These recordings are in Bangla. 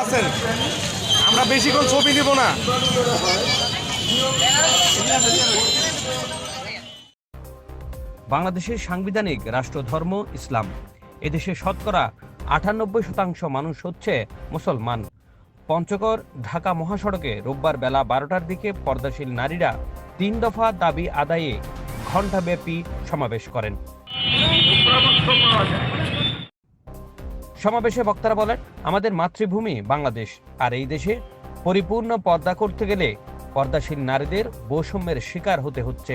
আছেন আমরা বেশিক্ষণ ছবি দিব না। বাংলাদেশের সাংবিধানিক রাষ্ট্রধর্ম ইসলাম। এদেশে শতকরা আটানব্বই শতাংশ মানুষ হচ্ছে মুসলমান। পঞ্চগড় ঢাকা মহাসড়কে রোববার বেলা বারোটার দিকে পর্দাশীল নারীরা তিন দফা দাবি আদায়ে ঘণ্টাব্যাপী সমাবেশ করেন। সমাবেশে বক্তারা বলেন, আমাদের মাতৃভূমি বাংলাদেশ, আর এই দেশে পরিপূর্ণ পর্দা করতে গেলে পর্দাশীল নারীদের বৈষম্যের শিকার হতে হচ্ছে।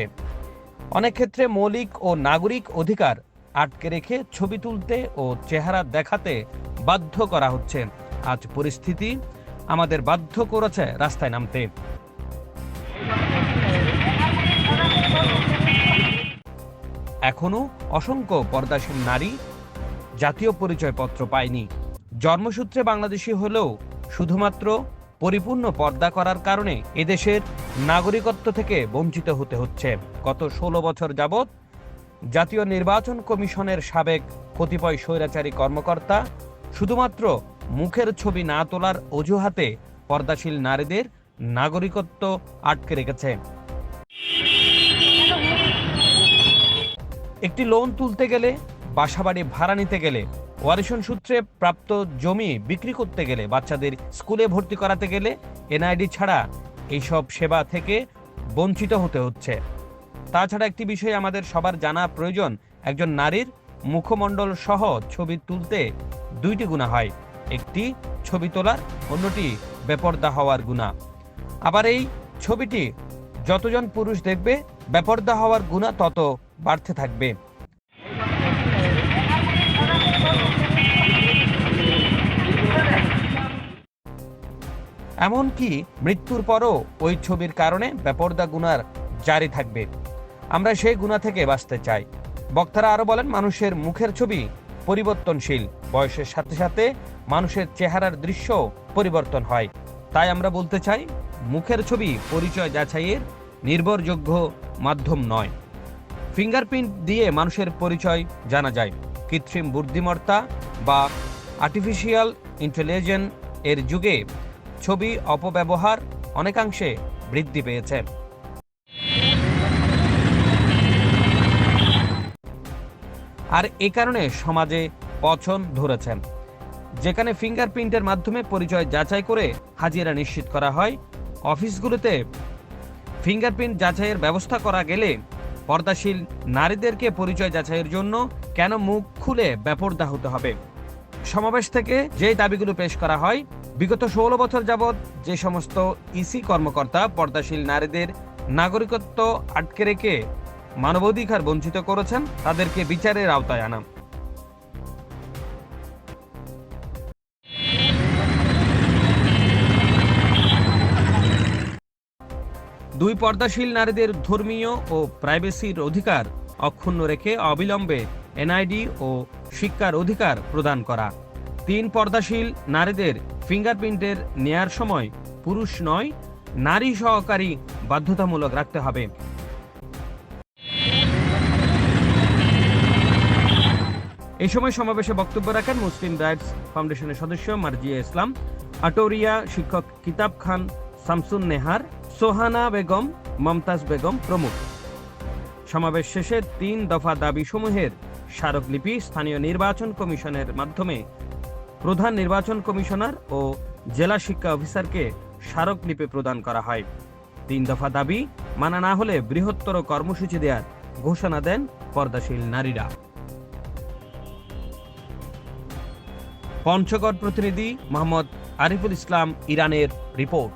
অনেক ক্ষেত্রে মৌলিক ও নাগরিক অধিকার আটকে রেখে ছবি তুলতে ও চেহারা দেখাতে বাধ্য করা হচ্ছে। আজ পরিস্থিতি আমাদের বাধ্য করেছে রাস্তায় নামতে। এখনও অসংখ্য পর্দাশীল নারী জাতীয় পরিচয়পত্র পায়নি। জন্মসূত্রে বাংলাদেশি হলেও শুধুমাত্র পরিপূর্ণ পর্দা করার কারণে এদেশের নাগরিকত্ব থেকে বঞ্চিত হতে হচ্ছে। গত ষোলো বছর যাবৎ জাতীয় নির্বাচন কমিশনের সাবেক কতিপয় স্বৈরাচারী কর্মকর্তা শুধুমাত্র মুখের ছবি না তোলার অজুহাতে পর্দাশীল নারীদের নাগরিকত্ব আটকে রেখেছে। একটি লোন তুলতে গেলে বাসাবাড়ি ভাড়া নিতে গেলে ওয়ারিশন সূত্রে প্রাপ্ত জমি বিক্রি করতে গেলে, বাচ্চাদের স্কুলে ভর্তি করাতে গেলে এনআইডি ছাড়া এইসব সেবা থেকে বঞ্চিত হতে হচ্ছে। তাছাড়া একটি বিষয় আমাদের সবার জানা প্রয়োজন, একজন নারীর মুখমণ্ডল সহ ছবি তুলতে দুইটি গুণা হয়, একটি ছবি তোলার, অন্যটি বেপর্দা হওয়ার গুণা। আবার এই ছবিটি যতজন পুরুষ দেখবে, বেপর্দা হওয়ার গুণা তত বাড়তে থাকবে। এমনকি মৃত্যুর পরও ওই ছবির কারণে বেপর্দা গুনার জারি থাকবে। আমরা সেই গুণা থেকে বাঁচতে চাই। বক্তারা আরও বলেন, মানুষের মুখের ছবি পরিবর্তনশীল। বয়সের সাথে সাথে মানুষের চেহারার দৃশ্য পরিবর্তন হয়। তাই আমরা বলতে চাই, মুখের ছবি পরিচয় যাচাইয়ের নির্ভরযোগ্য মাধ্যম নয়। ফিঙ্গারপ্রিন্ট দিয়ে মানুষের পরিচয় জানা যায়। কৃত্রিম বুদ্ধিমত্তা বা আর্টিফিশিয়াল ইন্টেলিজেন্স এর যুগে ছবি, অপব্যবহার অনেকাংশে বৃদ্ধি পেয়েছে। আর এ কারণে সমাজে পছন ধরেছেন যেখানে ফিঙ্গারপ্রিন্টের মাধ্যমে পরিচয় যাচাই করে হাজিরা নিশ্চিত করা হয়, অফিসগুলোতে ফিঙ্গারপ্রিন্ট যাচাইয়ের ব্যবস্থা করা গেলে পর্দাশীল নারীদেরকে পরিচয় যাচাইয়ের জন্য কেন মুখ খুলে ব্যাপরদা হতে হবে? সমাবেশ থেকে যে দাবিগুলো পেশ করা হয় বিগত ষোলো বছর যাবৎ যে সমস্ত ইসি কর্মকর্তা, পর্দাশীল নারীদের নাগরিকত্ব আটকে রেখে মানবাধিকার বঞ্চিত করেছেন, তাদেরকে বিচারের আওতায় আনা। দুই পর্দাশীল নারীদের ধর্মীয় ও প্রাইভেসির অধিকার অক্ষুণ্ণ রেখে অবিলম্বে এনআইডি ও শিক্ষার অধিকার প্রদান করা। তিন পর্দাশীল নারীদের ফিঙ্গারপ্রিন্টের নেয়ার সময় পুরুষ নয়, নারী সহকারী বাধ্যতামূলক রাখতে হবে। এই সময় সমাবেশে বক্তব্য রাখেন মুসলিম রাইটস ফাউন্ডেশনের সদস্য মার্জিয়া ইসলাম, আটোরিয়া শিক্ষক কিতাব খান শামসুন নেহার, সোহানা বেগম, মমতাজ বেগম প্রমুখ। সমাবেশ শেষে তিন দফা দাবি সমূহের স্মারকলিপি স্থানীয় নির্বাচন কমিশনের মাধ্যমে প্রধান নির্বাচন কমিশনার ও জেলা শিক্ষা অফিসারকে স্মারকলিপি প্রদান করা হয়। তিন দফা দাবি, মানা না হলে বৃহত্তর কর্মসূচি দেওয়ার ঘোষণা দেন পর্দাশীল নারীরা। পঞ্চগড় প্রতিনিধি মোহাম্মদ আরিফুল ইসলাম ইরানের রিপোর্ট।